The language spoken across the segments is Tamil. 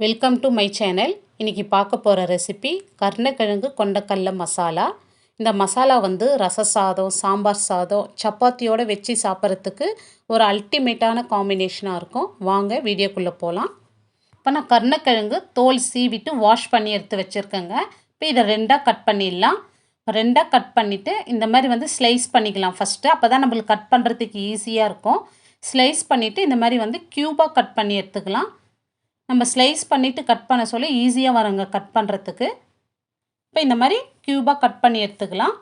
வெல்கம் டு மை சேனல் இன்றைக்கி பார்க்க போகிற ரெசிபி கருணக்கிழங்கு கொண்டக்கடல மசாலா. இந்த மசாலா வந்து ரச சாதம் சாம்பார் சாதம் சப்பாத்தியோடு வச்சு சாப்பிட்றதுக்கு ஒரு அல்டிமேட்டான காம்பினேஷனாக இருக்கும். வாங்க வீடியோக்குள்ளே போகலாம் இப்போ நான் கருணக்கிழங்கு தோல் சீவிட்டு வாஷ் பண்ணி எடுத்து வச்சுருக்கேங்க. இப்போ இதை ரெண்டாக கட் பண்ணிடலாம். ரெண்டாக கட் பண்ணிவிட்டு இந்த மாதிரி வந்து ஸ்லைஸ் பண்ணிக்கலாம் ஃபஸ்ட்டு அப்போ தான் நம்மளுக்கு கட் பண்ணுறதுக்கு ஈஸியாக இருக்கும். ஸ்லைஸ் பண்ணிவிட்டு இந்த மாதிரி வந்து க்யூபாக கட் பண்ணி எடுத்துக்கலாம். நம்ம ஸ்லைஸ் பண்ணிவிட்டு கட் பண்ண சொல்ல ஈஸியாக வருங்க கட் பண்ணுறதுக்கு இப்போ இந்த மாதிரி க்யூபாக கட் பண்ணி எடுத்துக்கலாம்.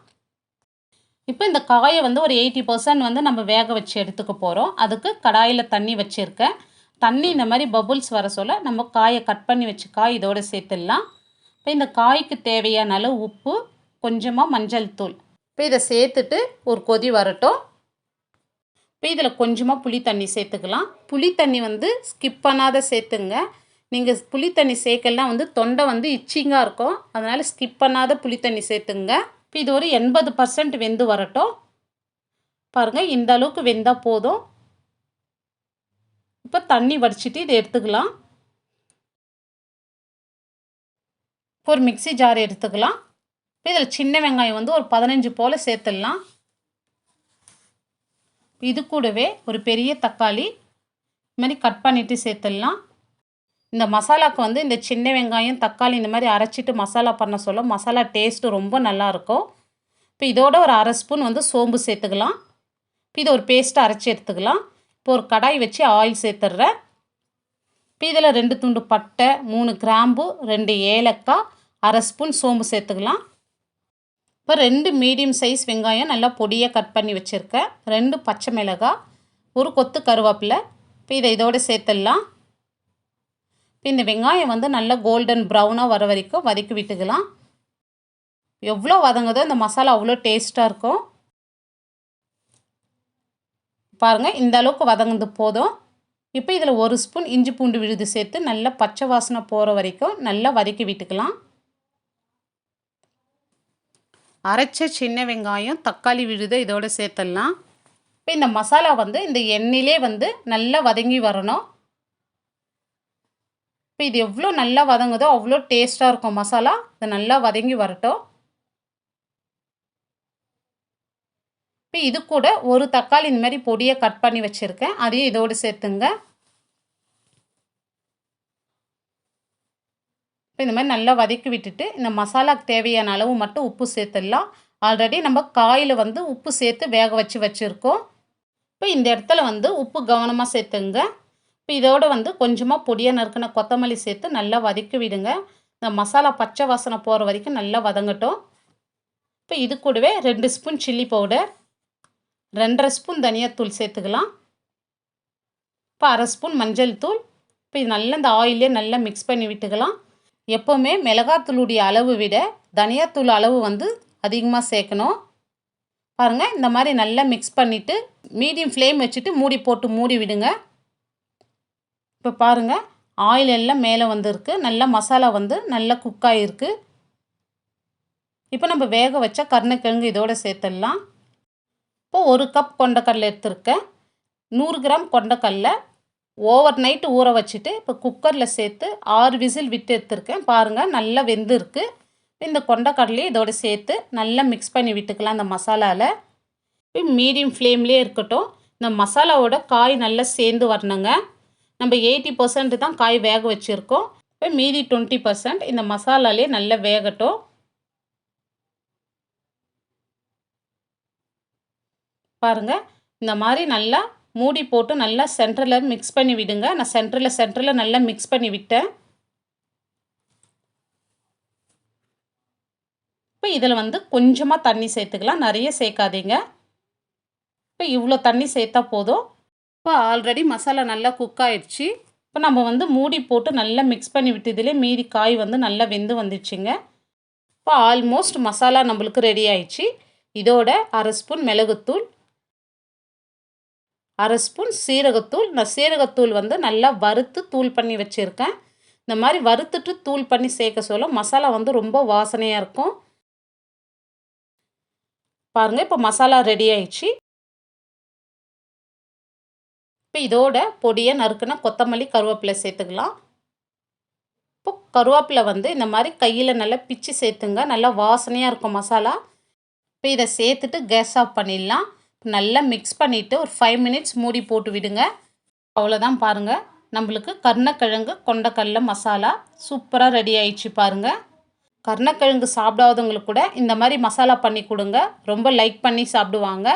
இப்போ இந்த காயை வந்து ஒரு எயிட்டி பர்சன்ட் வந்து நம்ம வேக வச்சு எடுத்துக்க போகிறோம் அதுக்கு கடாயில் தண்ணி வச்சுருக்கேன். தண்ணி இந்த மாதிரி பபுள்ஸ் வர சொல்ல நம்ம காயை கட் பண்ணி வச்சு காய் இதோடு சேர்த்துடலாம். இப்போ இந்த காய்க்கு தேவையான அளவு உப்பு கொஞ்சமாக மஞ்சள் தூள். இப்போ இதை சேர்த்துட்டு ஒரு கொதி வரட்டும். இப்போ இதில் கொஞ்சமாக புளி தண்ணி சேர்த்துக்கலாம். புளி தண்ணி வந்து ஸ்கிப் பண்ணாத சேர்த்துங்க. நீங்கள் புளி தண்ணி சேர்க்கலாம் வந்து தொண்டை வந்து இச்சிங்காக இருக்கும். அதனால் ஸ்கிப் பண்ணாத புளி தண்ணி சேர்த்துங்க. இப்போ இது ஒரு எண்பது பர்சன்ட் வெந்து வரட்டும். பாருங்கள் இந்த அளவுக்கு வெந்தால் போதும். இப்போ தண்ணி வடிச்சிட்டு இதை எடுத்துக்கலாம். ஒரு மிக்சி ஜார் எடுத்துக்கலாம். இப்போ இதில் சின்ன வெங்காயம் வந்து ஒரு பதினஞ்சு போல் சேர்த்துடலாம். இது கூடவே ஒரு பெரிய தக்காளி இது மாதிரி கட் பண்ணிவிட்டு சேர்த்துடலாம். இந்த மசாலாவுக்கு வந்து இந்த சின்ன வெங்காயம் தக்காளி இந்த மாதிரி அரைச்சிட்டு மசாலா பண்ண சொல்ல மசாலா டேஸ்ட்டு ரொம்ப நல்லாயிருக்கும் இப்போ இதோட ஒரு அரை ஸ்பூன் வந்து சோம்பு சேர்த்துக்கலாம். இப்போ இதை ஒரு பேஸ்ட்டு அரைச்சி எடுத்துக்கலாம். இப்போ ஒரு கடாய் வச்சு ஆயில் சேர்த்துட்றேன். இப்போ இதில் ரெண்டு துண்டு பட்டை மூணு கிராம்பு ரெண்டு ஏலக்காய் அரை ஸ்பூன் சோம்பு சேர்த்துக்கலாம். இப்போ ரெண்டு மீடியம் சைஸ் வெங்காயம் நல்லா பொடியாக கட் பண்ணி வச்சுருக்கேன். ரெண்டு பச்சை மிளகாய் ஒரு கொத்து கருவேப்பிலை. இப்போ இதை இதோடு சேர்த்துடலாம். இப்போ இந்த வெங்காயம் வந்து நல்லா கோல்டன் ப்ரௌனாக வர வரைக்கும் வதக்கி விட்டுக்கலாம். எவ்வளோ வதங்குதோ இந்த மசாலா அவ்வளோ டேஸ்ட்டாக இருக்கும். பாருங்கள் இந்த அளவுக்கு வதங்குது போதும். இப்போ இதில் ஒரு ஸ்பூன் இஞ்சி பூண்டு விழுது சேர்த்து நல்லா பச்சை வாசனை போகிற வரைக்கும் நல்லா வதக்கி விட்டுக்கலாம். அரைச்ச சின்ன வெங்காயம் தக்காளி விழுதை இதோடு சேர்த்துடலாம். இப்போ இந்த மசாலா வந்து இந்த எண்ணெயிலே வந்து நல்லா வதங்கி வரணும். இப்போ இது எவ்வளோ நல்லா வதங்குதோ அவ்வளோ டேஸ்ட்டாக இருக்கும் மசாலா. இது நல்லா வதங்கி வரட்டும். இப்போ இது கூட ஒரு தக்காளி இந்த மாதிரி பொடியை கட் பண்ணி வச்சுருக்கேன். அதையும் இதோடு சேர்த்துங்க. இப்போ இந்த மாதிரி நல்லா வதக்கி விட்டுட்டு இந்த மசாலாக்கு தேவையான அளவு மட்டும் உப்பு சேர்த்துடலாம். ஆல்ரெடி நம்ம காயில் வந்து உப்பு சேர்த்து வேக வச்சு வச்சுருக்கோம். இப்போ இந்த இடத்துல வந்து உப்பு கவனமாக சேர்த்துங்க. இப்போ இதோடு வந்து கொஞ்சமாக பொடியாக நறுக்கின கொத்தமல்லி சேர்த்து நல்லா வதக்கி விடுங்க. இந்த மசாலா பச்சை வாசனை போகிற வரைக்கும் நல்லா வதங்கட்டும். இப்போ இது கூடவே ரெண்டு ஸ்பூன் சில்லி பவுடர் ரெண்டரை ஸ்பூன் தனியாத்தூள் சேர்த்துக்கலாம். இப்போ அரை ஸ்பூன் மஞ்சள் தூள். இப்போ இது நல்லா இந்த ஆயிலே நல்லா மிக்ஸ் பண்ணி விட்டுக்கலாம். எப்போவுமே மிளகாத்தூளுடைய அளவு விட தனியாத்தூள் அளவு வந்து அதிகமாக சேர்க்கணும். பாருங்கள் இந்த மாதிரி நல்லா மிக்ஸ் பண்ணிவிட்டு மீடியம் ஃப்ளேம் வச்சுட்டு மூடி போட்டு மூடி விடுங்க. இப்போ பாருங்கள் ஆயில் எல்லாம் மேலே வந்திருக்கு. நல்லா மசாலா வந்து நல்லா குக் ஆகிருக்கு இப்போ நம்ம வேக வச்ச கருணக்கிழங்கு இதோடு சேர்த்துடலாம். இப்போ ஒரு கப் கொண்டக்கடலை எடுத்திருக்கேன். நூறு கிராம் கொண்டக்கடலை ஓவர் நைட்டு ஊற வச்சுட்டு இப்போ குக்கரில் சேர்த்து ஆறு விசில் விட்டு எடுத்துருக்கேன். பாருங்கள் நல்லா வெந்து இருக்குது இந்த கொண்டக்கடலையும் இதோடு சேர்த்து நல்லா மிக்ஸ் பண்ணி விட்டுக்கலாம் அந்த மசாலாவில் மீடியம் ஃப்ளேம்லேயே இருக்கட்டும். இந்த மசாலாவோட காய் நல்லா சேர்ந்து வரணுங்க. நம்ம எயிட்டி பர்சன்ட் தான் காய் வேக வச்சுருக்கோம். இப்போ மீதி டுவெண்ட்டி பர்சன்ட் இந்த மசாலாலே நல்லா வேகட்டும். பாருங்கள் இந்த மாதிரி நல்லா மூடி போட்டு நல்லா சென்டரில் மிக்ஸ் பண்ணி விடுங்க. நான் சென்டரில் சென்டரில் நல்லா மிக்ஸ் பண்ணி விட்டேன். இப்போ இதில் வந்து கொஞ்சமாக தண்ணி சேர்த்துக்கலாம். நிறைய சேர்க்காதீங்க. இப்போ இவ்வளோ தண்ணி சேர்த்தா போதும். இப்போ ஆல்ரெடி மசாலா நல்லா குக் ஆயிடுச்சு. இப்போ நம்ம வந்து மூடி போட்டு நல்லா மிக்ஸ் பண்ணி விட்டதுலேயே மீதி காய் வந்து நல்லா வெந்து வந்துடுச்சுங்க இப்போ ஆல்மோஸ்ட் மசாலா நம்மளுக்கு ரெடி ஆயிடுச்சு. இதோட அரை ஸ்பூன் மிளகுத்தூள் அரை ஸ்பூன் சீரகத்தூள். நான் சீரகத்தூள் வந்து நல்லா வறுத்து தூள் பண்ணி வச்சுருக்கேன். இந்த மாதிரி வறுத்துட்டு தூள் பண்ணி சேர்க்க சொல்ல மசாலா வந்து ரொம்ப வாசனையாக இருக்கும். பாருங்கள் இப்போ மசாலா ரெடி ஆயிடுச்சு. இப்போ இதோட பொடியை நறுக்குனா கொத்தமல்லி கருவேப்பிலை சேர்த்துக்கலாம். இப்போ கருவேப்பிலை வந்து இந்த மாதிரி கையில் நல்லா பிச்சு சேர்த்துங்க. நல்லா வாசனையாக இருக்கும் மசாலா. இப்போ இதை சேர்த்துட்டு கேஸ் ஆஃப் பண்ணிடலாம். நல்லா மிக்ஸ் பண்ணிவிட்டு ஒரு ஃபைவ் மினிட்ஸ் மூடி போட்டு விடுங்க. அவ்வளோதான் பாருங்கள் நம்மளுக்கு கருணக்கிழங்கு கொண்டக்கடல மசாலா சூப்பராக ரெடி ஆயிடுச்சு பாருங்கள் கருணக்கிழங்கு சாப்பிடாதவங்களுக்கு கூட இந்த மாதிரி மசாலா பண்ணி கொடுங்க. ரொம்ப லைக் பண்ணி சாப்பிடுவாங்க.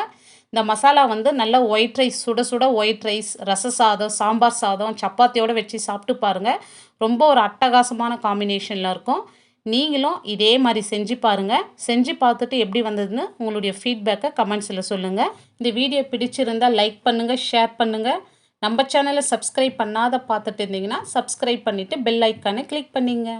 இந்த மசாலா வந்து நல்ல ஒயிட் ரைஸ் சுட சுட ஒயிட் ரைஸ் ரச சாதம் சாம்பார் சாதம் சப்பாத்தியோடு வச்சு சாப்பிட்டு பாருங்கள் ரொம்ப ஒரு அட்டகாசமான காம்பினேஷனில் இருக்கும். நீங்களும் இதே மாதிரி செஞ்சு பாருங்கள் செஞ்சு பார்த்துட்டு எப்படி வந்ததுன்னு உங்களுடைய ஃபீட்பேக்கை கமெண்ட்ஸில் சொல்லுங்கள் இந்த வீடியோ பிடிச்சிருந்தால் லைக் பண்ணுங்கள் ஷேர் பண்ணுங்கள் நம்ம சேனலை சப்ஸ்கிரைப் பண்ணாத பார்த்துட்டு இருந்தீங்கன்னா சப்ஸ்கிரைப் பண்ணிவிட்டு பெல் ஐக்கானை கிளிக் பண்ணிங்க.